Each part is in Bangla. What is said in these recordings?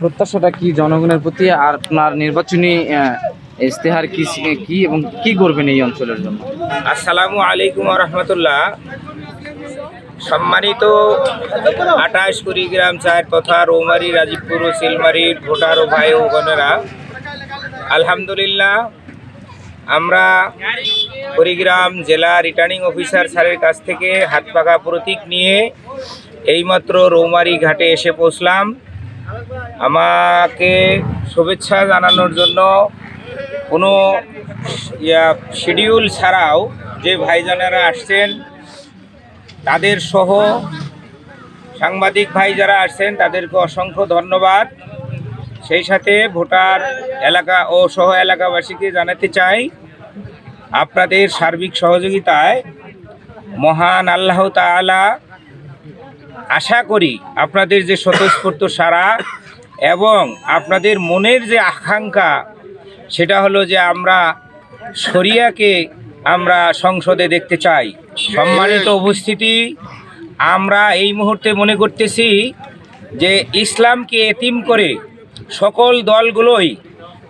প্রত্যাশাটা কি জনগণের প্রতি আর আপনার নির্বাচনী ইশতেহার কি কি এবং কি করবেন এই অঞ্চলের জন্য? আসসালামু আলাইকুম রহমতুল্লাহ। সম্মানিত আঠাশ কুড়িগ্রাম চার তথা রৌমারি, রাজীবপুর ও সিলমারির ভোটার ও ভাই ও বোনেরা। আলহামদুলিল্লাহ, আমরা কুড়িগ্রাম জেলা রিটার্নিং অফিসার স্যারের কাছ থেকে হাত পাকা প্রতীক নিয়ে এইমাত্র রৌমারি ঘাটে এসে পৌঁছলাম। আমাকে শুভেচ্ছা জানানোর জন্য কোনো ইয়া শিডিউল ছাড়াও যে ভাইজানেরা আসছেন, তাদের সহ সাংবাদিক ভাই যারা আসছেন, তাদেরকে অসংখ্য ধন্যবাদ। সেই সাথে ভোটার এলাকা ও সহ এলাকাবাসীকে জানাতে চাই, আপনাদের সার্বিক সহযোগিতায় মহান আল্লাহ তাআলা আশা করি আপনাদের যে স্বতঃস্ফূর্ত সারা এবং আপনাদের মনের যে আকাঙ্ক্ষা সেটা হলো যে আমরা শরিয়াকে আমরা সংসদে দেখতে চাই। সম্মানিত উপস্থিতি আমরা এই মুহূর্তে মনে করতেছি যে ইসলামকে এতিম করে সকল দলগুলোই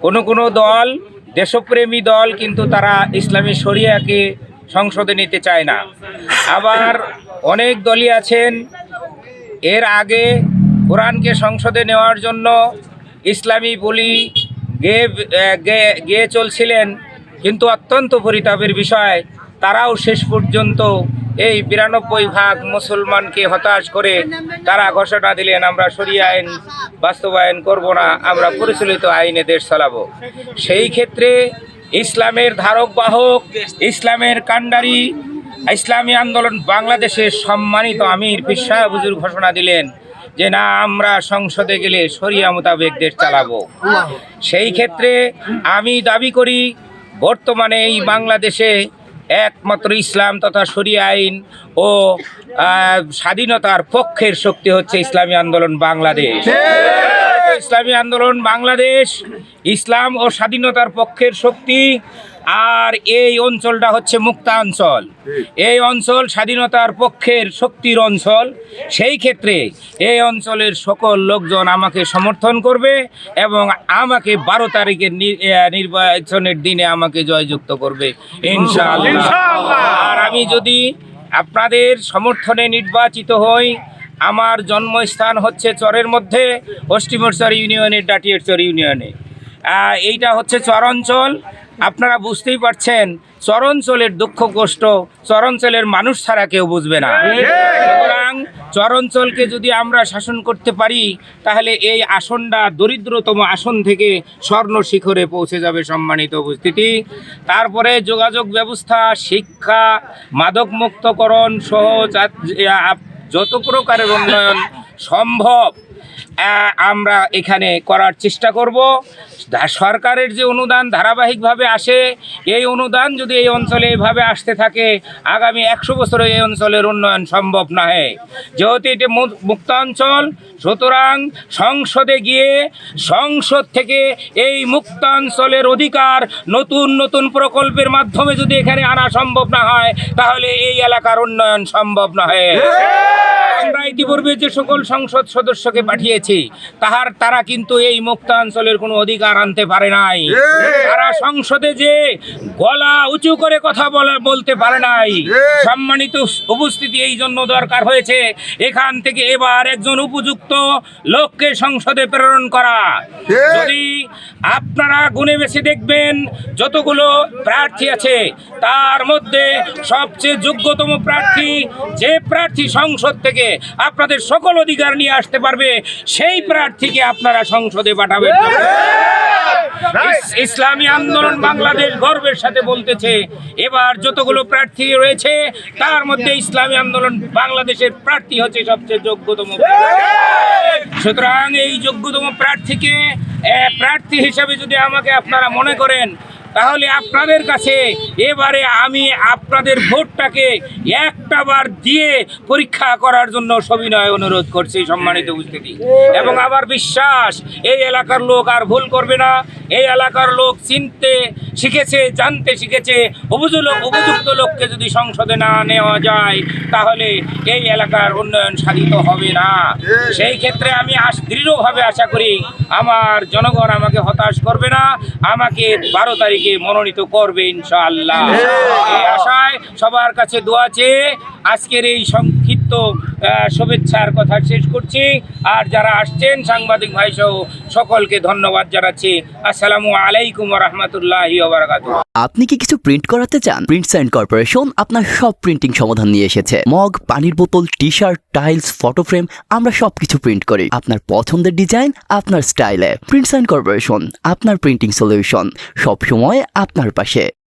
কোনো কোনো দল দেশপ্রেমী দল কিন্তু তারা ইসলামী শরিয়াকে সংসদে নিতে চায় না। আবার অনেক দলই আছেন এর আগে কোরআনকে সংসদে নেওয়ার জন্য ইসলামী বলি গেয়ে গেয়ে চলছিলেন, কিন্তু অত্যন্ত পরিতাপের বিষয়, তারাও শেষ পর্যন্ত এই বিরানব্বই ভাগ মুসলমানকে হতাশ করে তারা ঘোষণা দিলেন, আমরা সরিয়ে আইন বাস্তবায়ন করব না, আমরা পরিচালিত আইনে দেশ চালাবো। সেই ক্ষেত্রে ইসলামের ধারক বাহক, ইসলামের কাণ্ডারি, ইসলামী আন্দোলন বাংলাদেশের সম্মানিত আমির পিসা বুজুর ঘোষণা দিলেন যে না আমরা সংসদে গেলে সরিয়া মোতাবেক দেশ চালাবো। সেই ক্ষেত্রে আমি দাবি করি বর্তমানে এই বাংলাদেশে একমাত্র ইসলাম তথা শরিয়া আইন ও স্বাধীনতার পক্ষের শক্তি হচ্ছে ইসলামী আন্দোলন বাংলাদেশ। ইসলামী আন্দোলন বাংলাদেশ ইসলাম ও স্বাধীনতার পক্ষের শক্তি আর এই অঞ্চলটা হচ্ছে মুক্তা অঞ্চল এই অঞ্চল স্বাধীনতার পক্ষের শক্তির অঞ্চল। সেই ক্ষেত্রে এই অঞ্চলের সকল লোকজন আমাকে সমর্থন করবে এবং আমাকে বারো তারিখের নির্বাচনের দিনে আমাকে জয়যুক্ত করবে। ইনশাআল্লাহ। আর আমি যদি আপনাদের সমর্থনে নির্বাচিত হই আমার জন্মস্থান হচ্ছে চরের মধ্যে পশ্চিমরচর ইউনিয়নের ডাটিয়ারচর ইউনিয়নে। এইটা হচ্ছে চর অঞ্চল। আপনারা বুঝতেই পারছেন চরঞ্চলের দুঃখ কষ্ট চরাঞ্চলের মানুষ ছাড়া কেউ বুঝবে না। সুতরাং চরঞ্চলকে যদি আমরা শাসন করতে পারি, তাহলে এই আসনটা দরিদ্রতম আসন থেকে স্বর্ণ শিখরে পৌঁছে যাবে সম্মানিত উপস্থিতি। তারপরে যোগাযোগ ব্যবস্থা, শিক্ষা মাদক মুক্তকরণ সহ যত প্রকারের উন্নয়ন সম্ভব। আমরা এখানে করার চেষ্টা করব। সরকারের যে অনুদান ধারাবাহিকভাবে আসে, এই অনুদান যদি এই অঞ্চলে এইভাবে আসতে থাকে, আগামী একশো বছরে এই অঞ্চলের উন্নয়ন সম্ভব নহে। যেহেতু এটি মু- মুক্তাঞ্চল সুতরাং সংসদে গিয়ে সংসদ থেকে এই মুক্তাঞ্চলের অধিকার নতুন নতুন প্রকল্পের মাধ্যমে যদি এখানে আনা সম্ভব না হয়, তাহলে এই এলাকার উন্নয়ন সম্ভব আমরা ইতিপূর্বে যে সকল সংসদ সদস্যকে পাঠিয়েছি? তাহার তারা কিন্তু এই মুক্তাঞ্চলের কোনো অধিকার আনতে পারে নাই। তারা সংসদে যে গলা উঁচু করে কথা বলা বলতে পারে নাই। সম্মানিত উপস্থিতি এই জন্য দরকার হয়েছে এখান থেকে এবার একজন উপযুক্ত লোককে সংসদে প্রেরণ করা। যদি আপনারা গুনে বেছে দেখবেন যতগুলো প্রার্থী আছে তার মধ্যে সবচেয়ে যোগ্যতম প্রার্থী যে প্রার্থী সংসদ থেকে আপনাদের সকল অধিকার নিয়ে আসতে পারবে সেই প্রার্থীকে আপনারা সংসদে পাঠাবেন। ইসলামী আন্দোলন বাংলাদেশ গর্বের সাথে বলতেছে এবার যতগুলো প্রার্থী রয়েছে তার মধ্যে ইসলামী আন্দোলন বাংলাদেশের প্রার্থী হচ্ছে সবচেয়ে যোগ্যতম। সুতরাং এই যোগ্যতম প্রার্থীকে প্রার্থী হিসাবে যদি আমাকে আপনারা মনে করেন তাহলে আপনাদের কাছে এবারে আমি আপনাদের ভোটটাকে একটা বার দিয়ে পরীক্ষা করার জন্য সবিনয় অনুরোধ করছি সম্মানিত উপস্থিতি। এবং আমার বিশ্বাস, এই এলাকার লোক আর ভুল করবে না। এই এলাকার লোক চিনতে শিখেছে, জানতে শিখেছে। উপযুক্ত উপযুক্ত লোককে যদি সংসদে না নেওয়া যায়, তাহলে এই এলাকার উন্নয়ন সাধিত হবে না। সেই ক্ষেত্রে আমি দৃঢ়ভাবে আশা করি, আমার জনগণ আমাকে হতাশ করবে না। আমাকে বারো তারিখে মনোনীত করবে ইনশাআল্লাহ। এই আশায় সবার কাছে দোয়া চেয়ে আজকের এই সংক্ষিপ্ত আহ, শুভেচ্ছার কথা শেষ করছি। আর যারা আসছেন সাংবাদিক ভাই সহ সকলকে ধন্যবাদ জানাচ্ছি। আসসালামু আলাইকুম রহমতুল্লাহি আপনি কি কিছু প্রিন্ট করাতে চান? প্রিন্ট অ্যান্ড কর্পোরেশন আপনার সব প্রিন্টিং সমাধান নিয়ে এসেছে। মগ পানির বোতল T shirt tiles photo frame আমরা সবকিছু প্রিন্ট করি। আপনার পছন্দের ডিজাইন আপনার স্টাইলে প্রিন্ট অ্যান্ড কর্পোরেশন আপনার প্রিন্টিং সলিউশন সব সময় আপনার পাশে।